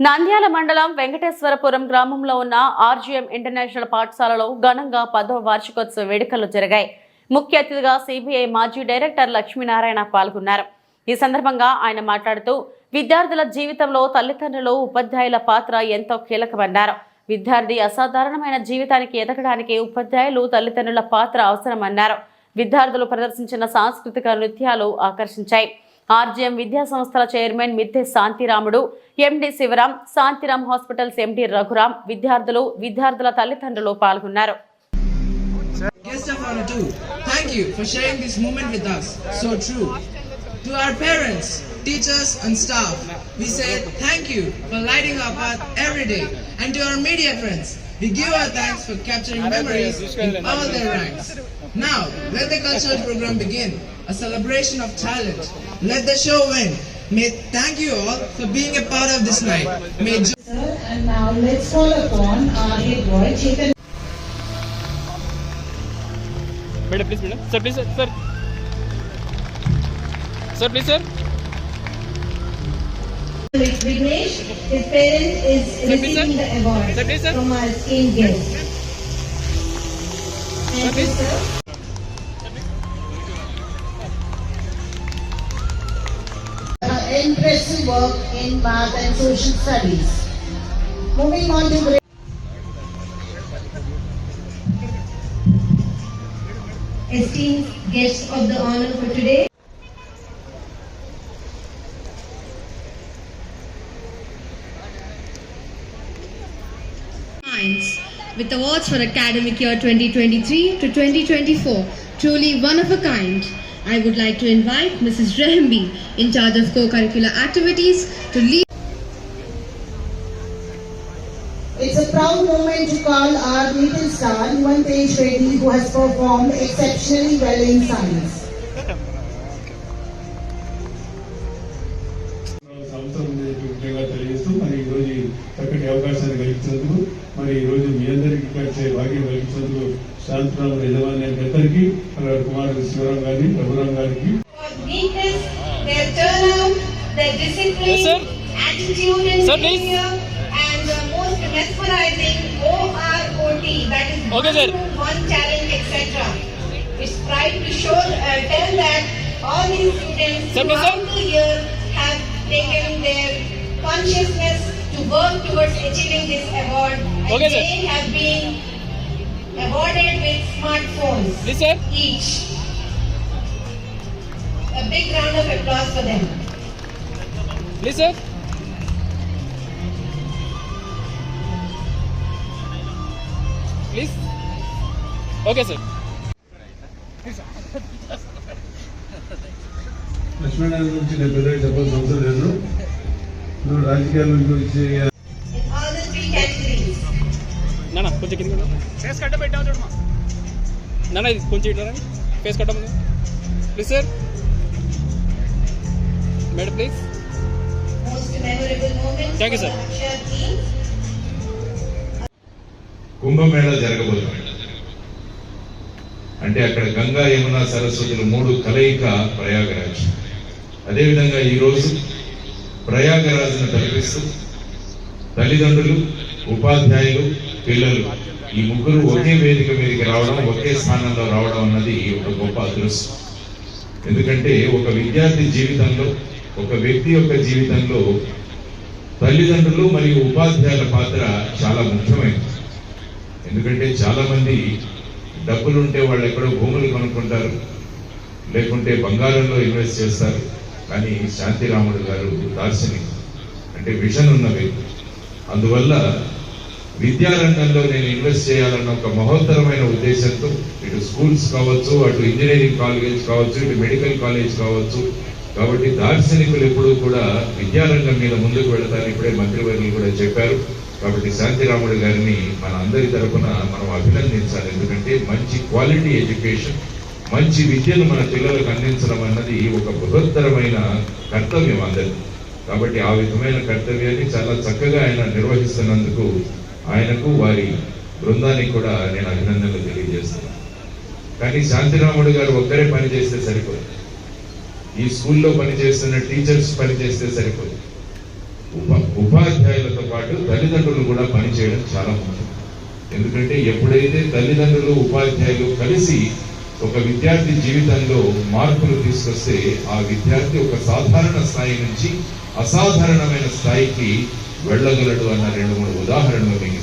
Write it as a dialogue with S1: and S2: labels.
S1: నంద్యాల మండలం వెంకటేశ్వరపురం గ్రామంలో ఉన్న ఆర్జీఎం ఇంటర్నేషనల్ పాఠశాలలో ఘనంగా పదవ వార్షికోత్సవ వేడుకలు జరిగాయి. ముఖ్య అతిథిగా సిబిఐ మాజీ డైరెక్టర్ లక్ష్మీనారాయణ పాల్గొన్నారు. ఈ సందర్భంగా ఆయన మాట్లాడుతూ విద్యార్థుల జీవితంలో తల్లిదండ్రులు ఉపాధ్యాయుల పాత్ర ఎంతో కీలకమన్నారు. విద్యార్థి అసాధారణమైన జీవితానికి ఎదగడానికి ఉపాధ్యాయులు తల్లిదండ్రుల పాత్ర అవసరమన్నారు. విద్యార్థులు ప్రదర్శించిన సాంస్కృతిక నృత్యాలు ఆకర్షించాయి. ఆర్జీఎం విద్యా సంస్థల chairman Midde Shanthiramudu MD Sivaram Shanthiram hospitals MD Raghuram విద్యార్థులు విద్యార్థుల తల్లిదండ్రులు పాల్గొన్నారు
S2: Guest of honor too, thank you for sharing this moment with us. So true. To our parents, teachers and staff, we say thank you for lighting our path every day. And to our media friends, We give our thanks for capturing memories in all their ranks. Now, let the cultural program begin, a celebration of talent. Let the show win. May thank you all for being a part of this night. May
S3: Sir, and now let's call upon our head boy, Chetan.
S4: Madam, please, madam. Sir, please, sir. Sir, please, sir.
S3: Vignesh. His parent is receiving the award from our esteemed guest. Thank you, sir. Impressive work in math and social studies. Moving on to grade. Esteemed guests of the honor for today.
S5: With awards for academic year 2023 to 2024. Truly one of a kind. I would like to invite Mrs. Rahimbi, in charge of co-curricular activities, to lead.
S3: It's a proud moment to call our little star, Yuvantesh Reddy, who has performed exceptionally well in science.
S6: అందరికీ కలిసే భాగ్యం కలిగించినందుకు శాంతిరామ యజమాని అందరికీ అలాగే కుమారుడు శివరాం గారిని రఘురాం గారికి
S3: Meekness, their turnout, their discipline,
S4: Yes, sir.
S3: attitude and
S4: Sir, please.
S3: behavior, and the most mesmerizing OROT, that is
S4: Okay, sir.
S3: one, one challenge, etc. It's pride to show, uh, tell that all these students
S4: Sir, please, sir.
S3: throughout the year have taken their consciousness to work towards achieving this award. And
S4: Okay, sir.
S3: they have been awarded with smartphones
S4: please sir
S3: each. A big round of applause for them.
S4: Please sir please okay sir
S6: Lakshminarayana గురించి నేను పెద్దగా చెప్పాల్సిన అవసరం లేదు నువ్వు రాజకీయాల గురించి
S3: In all the three categories.
S4: నాన్న కొంచెం కింద ఫేస్ కట్ట పెట్టాము చూడమా నాన్న ఇది కొంచెం ఇట్లా ఫేస్ కట్టమని. Please
S3: sir madam please
S4: thank you sir
S7: Kumbh Mela జరగబోతుంది అంటే అక్కడ గంగా యమున సరస్వతులు మూడు కలయిక ప్రయాగరాజ్. అదేవిధంగా ఈరోజు ప్రయాగరాజును తలపిస్తూ తల్లిదండ్రులు ఉపాధ్యాయులు పిల్లలు ఈ ముగ్గురు ఒకే వేదిక మీదకి రావడం ఒకే స్థానంలో రావడం అన్నది ఒక గొప్ప అదృష్టం. ఎందుకంటే ఒక విద్యార్థి జీవితంలో ఒక వ్యక్తి యొక్క జీవితంలో తల్లిదండ్రులు మరియు ఉపాధ్యాయుల పాత్ర చాలా ముఖ్యమైనది. ఎందుకంటే చాలా మంది డబ్బులు ఉంటే వాళ్ళు ఎక్కడో భూములు కొనుక్కుంటారు లేకుంటే బంగారంలో ఇన్వెస్ట్ చేస్తారు. కానీ శాంతిరాముడు గారు దార్శనికుడు అంటే విషన్ ఉన్న వ్యక్తి. అందువల్ల విద్యారంగంలో నేను ఇన్వెస్ట్ చేయాలన్న ఒక మహోత్తరమైన ఉద్దేశంతో ఇటు స్కూల్స్ కావచ్చు అటు ఇంజనీరింగ్ కాలేజ్ కావచ్చు ఇటు మెడికల్ కాలేజ్ కావచ్చు. కాబట్టి దార్శనికులు ఎప్పుడూ కూడా విద్యారంగం మీద ముందుకు వెళతారని ఇప్పుడే మంత్రివర్యులు కూడా చెప్పారు. కాబట్టి శాంతిరాముడు గారిని మన అందరి తరఫున మనం అభినందించాలి. ఎందుకంటే మంచి క్వాలిటీ ఎడ్యుకేషన్ మంచి విద్యను మన పిల్లలకు అందించడం అన్నది ఒక బృహత్తరమైన కర్తవ్యం అందరిది. కాబట్టి ఆ విధమైన కర్తవ్యాన్ని చాలా చక్కగా ఆయన నిర్వహిస్తున్నందుకు ఆయనకు వారి బృందానికి కూడా నేను అభినందనలు తెలియజేస్తున్నాను కానీ శాంతిరాముడు గారు ఒక్కరే పని చేస్తే సరిపోదు. ఈ స్కూల్లో పనిచేస్తున్న టీచర్స్ పనిచేస్తే సరిపోదు. ఉప ఉపాధ్యాయులతో పాటు తల్లిదండ్రులు కూడా పనిచేయడం చాలా ముఖ్యం. ఎందుకంటే ఎప్పుడైతే తల్లిదండ్రులు ఉపాధ్యాయులు కలిసి ఒక విద్యార్థి జీవితంలో మార్పులు తీసుకొస్తే ఆ విద్యార్థి ఒక సాధారణ స్థాయి నుంచి అసాధారణమైన స్థాయికి వెళ్ళగలడు అన్న రెండు మూడు ఉదాహరణలు మీకు